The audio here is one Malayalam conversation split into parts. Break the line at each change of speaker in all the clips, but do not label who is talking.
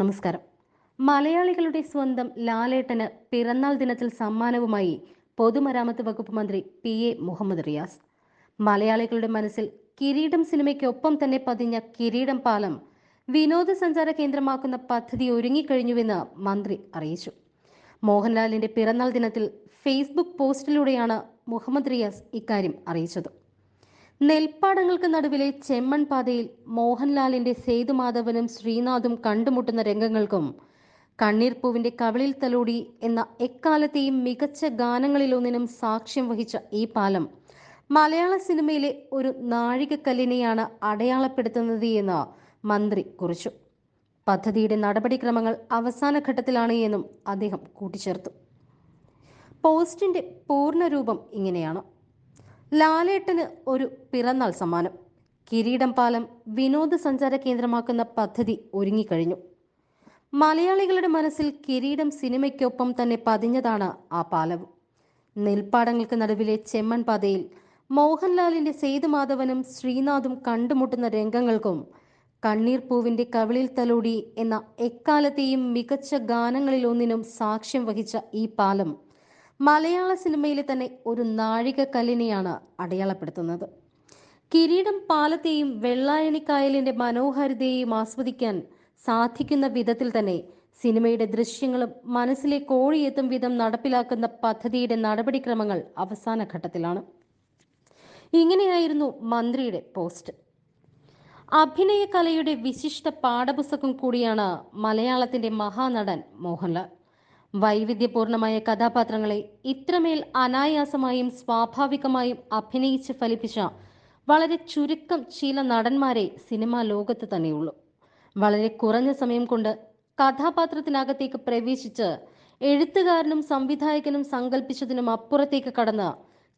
നമസ്കാരം. മലയാളികളുടെ സ്വന്തം ലാലേട്ടന് പിറന്നാൾ ദിനത്തിൽ സമ്മാനവുമായി പൊതുമരാമത്ത് വകുപ്പ് മന്ത്രി പി എ മുഹമ്മദ് റിയാസ്. മലയാളികളുടെ മനസ്സിൽ കിരീടം സിനിമയ്ക്കൊപ്പം തന്നെ പതിഞ്ഞ കിരീടം പാലം വിനോദസഞ്ചാര കേന്ദ്രമാക്കുന്ന പദ്ധതി ഒരുങ്ങിക്കഴിഞ്ഞുവെന്ന് മന്ത്രി അറിയിച്ചു. മോഹൻലാലിന്റെ പിറന്നാൾ ദിനത്തിൽ ഫേസ്ബുക്ക് പോസ്റ്റിലൂടെയാണ് മുഹമ്മദ് റിയാസ് ഇക്കാര്യം അറിയിച്ചത്. നെൽപ്പാടങ്ങൾക്ക് നടുവിലെ ചെമ്മൺ പാതയിൽ മോഹൻലാലിന്റെ സേതുമാധവനും ശ്രീനാഥും കണ്ടുമുട്ടുന്ന രംഗങ്ങൾക്കും കണ്ണീർപ്പൂവിന്റെ കവിളിൽ തലോടി എന്ന എക്കാലത്തെയും മികച്ച ഗാനങ്ങളിലൊന്നിനും സാക്ഷ്യം വഹിച്ച ഈ പാലം മലയാള സിനിമയിലെ ഒരു നാഴികക്കല്ലിനെയാണ് അടയാളപ്പെടുത്തുന്നത് എന്ന് മന്ത്രി കുറിച്ചു. പദ്ധതിയുടെ നടപടിക്രമങ്ങൾ അവസാന ഘട്ടത്തിലാണ് എന്നും അദ്ദേഹം കൂട്ടിച്ചേർത്തു. പോസ്റ്റിന്റെ പൂർണരൂപം ഇങ്ങനെയാണ്. ലാലേട്ടന് ഒരു പിറന്നാൾ സമ്മാനം. കിരീടം പാലം വിനോദസഞ്ചാര കേന്ദ്രമാക്കുന്ന പദ്ധതി ഒരുങ്ങിക്കഴിഞ്ഞു. മലയാളികളുടെ മനസ്സിൽ കിരീടം സിനിമയ്ക്കൊപ്പം തന്നെ പതിഞ്ഞതാണ് ആ പാലവും. നെൽപ്പാടങ്ങൾക്ക് നടുവിലെ ചെമ്മൺ പാതയിൽ മോഹൻലാലിന്റെ സേതുമാധവനും ശ്രീനാഥും കണ്ടുമുട്ടുന്ന രംഗങ്ങൾക്കും കണ്ണീർ പൂവിന്റെ കവിളിൽ തലോടി എന്ന എക്കാലത്തെയും മികച്ച ഗാനങ്ങളിലൊന്നിനും സാക്ഷ്യം വഹിച്ച ഈ പാലം മലയാള സിനിമയിലെ തന്നെ ഒരു നാഴികക്കല്ലിനെയാണ് അടയാളപ്പെടുത്തുന്നത്. കിരീടം പാലത്തെയും വെള്ളായണിക്കായലിന്റെ മനോഹാരിതയെയും ആസ്വദിക്കാൻ സാധിക്കുന്ന വിധത്തിൽ തന്നെ സിനിമയുടെ ദൃശ്യങ്ങളും മനസ്സിലെ കോഴിയെത്തും വിധം നടപ്പിലാക്കുന്ന പദ്ധതിയുടെ നടപടിക്രമങ്ങൾ അവസാന ഘട്ടത്തിലാണ്. ഇങ്ങനെയായിരുന്നു മന്ത്രിയുടെ പോസ്റ്റ്. അഭിനയ കലയുടെ വിശിഷ്ട പാഠപുസ്തകം കൂടിയാണ് മലയാളത്തിന്റെ മഹാനടൻ മോഹൻലാൽ. വൈവിധ്യപൂർണമായ കഥാപാത്രങ്ങളെ ഇത്രമേൽ അനായാസമായും സ്വാഭാവികമായും അഭിനയിച്ച് ഫലിപ്പിച്ച വളരെ ചുരുക്കം ചില നടന്മാരെ സിനിമാ ലോകത്ത് തന്നെയുള്ളൂ. വളരെ കുറഞ്ഞ സമയം കൊണ്ട് കഥാപാത്രത്തിനകത്തേക്ക് പ്രവേശിച്ച് എഴുത്തുകാരനും സംവിധായകനും സങ്കല്പിച്ചതിനും അപ്പുറത്തേക്ക് കടന്ന്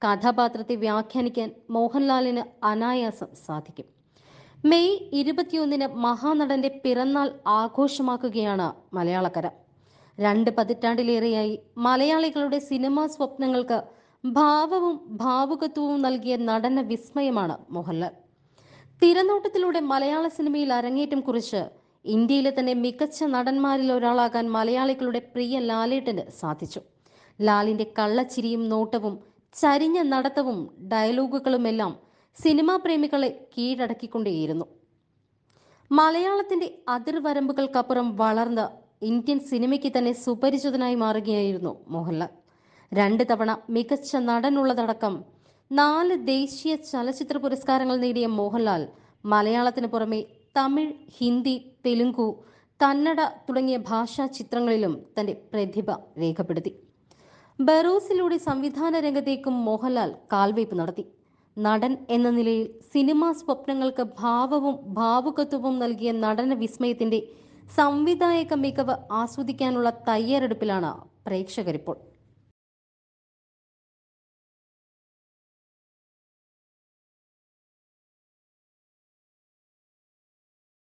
കഥാപാത്രത്തെ വ്യാഖ്യാനിക്കാൻ മോഹൻലാലിന് അനായാസം സാധിക്കും. മെയ് ഇരുപത്തിയൊന്നിന് മഹാനടന്റെ പിറന്നാൾ ആഘോഷമാക്കുകയാണ് മലയാളക്കര രണ്ട് പതിറ്റാണ്ടിലേറെയായി മലയാളികളുടെ സിനിമാ സ്വപ്നങ്ങൾക്ക് ഭാവവും ഭാവുകത്വവും നൽകിയ നടന വിസ്മയമാണ് മോഹൻലാൽ. തിരനോട്ടത്തിലൂടെ മലയാള സിനിമയിൽ അരങ്ങേറ്റം കുറിച്ച് ഇന്ത്യയിലെ തന്നെ മികച്ച നടന്മാരിൽ ഒരാളാകാൻ മലയാളികളുടെ പ്രിയ ലാലേട്ടന് സാധിച്ചു. ലാലിന്റെ കള്ളച്ചിരിയും നോട്ടവും ചരിഞ്ഞ നടത്തവും ഡയലോഗുകളുമെല്ലാം സിനിമാ പ്രേമികളെ കീഴടക്കിക്കൊണ്ടേയിരുന്നു. മലയാളത്തിന്റെ അതിർവരമ്പുകൾക്കപ്പുറം വളർന്ന ഇന്ത്യൻ സിനിമയ്ക്ക് തന്നെ സുപരിചിതനായി മാറുകയായിരുന്നു മോഹൻലാൽ. രണ്ട് തവണ മികച്ച നടനുള്ളതടക്കം നാല് ദേശീയ ചലച്ചിത്ര പുരസ്കാരങ്ങൾ നേടിയ മോഹൻലാൽ മലയാളത്തിന് പുറമെ തമിഴ് ഹിന്ദി തെലുങ്കു കന്നഡ തുടങ്ങിയ ഭാഷാ ചിത്രങ്ങളിലും തന്റെ പ്രതിഭ രേഖപ്പെടുത്തി. ബറൂസിലൂടെ സംവിധാന രംഗത്തേക്കും മോഹൻലാൽ കാൽവയ്പ് നടത്തി. നടൻ എന്ന നിലയിൽ സിനിമാ സ്വപ്നങ്ങൾക്ക് ഭാവവും ഭാവുകത്വവും നൽകിയ നടന വിസ്മയത്തിന്റെ സംവിധായക മികവ് ആസ്വദിക്കാനുള്ള തയ്യാറെടുപ്പിലാണ് പ്രേക്ഷകരിപ്പോൾ.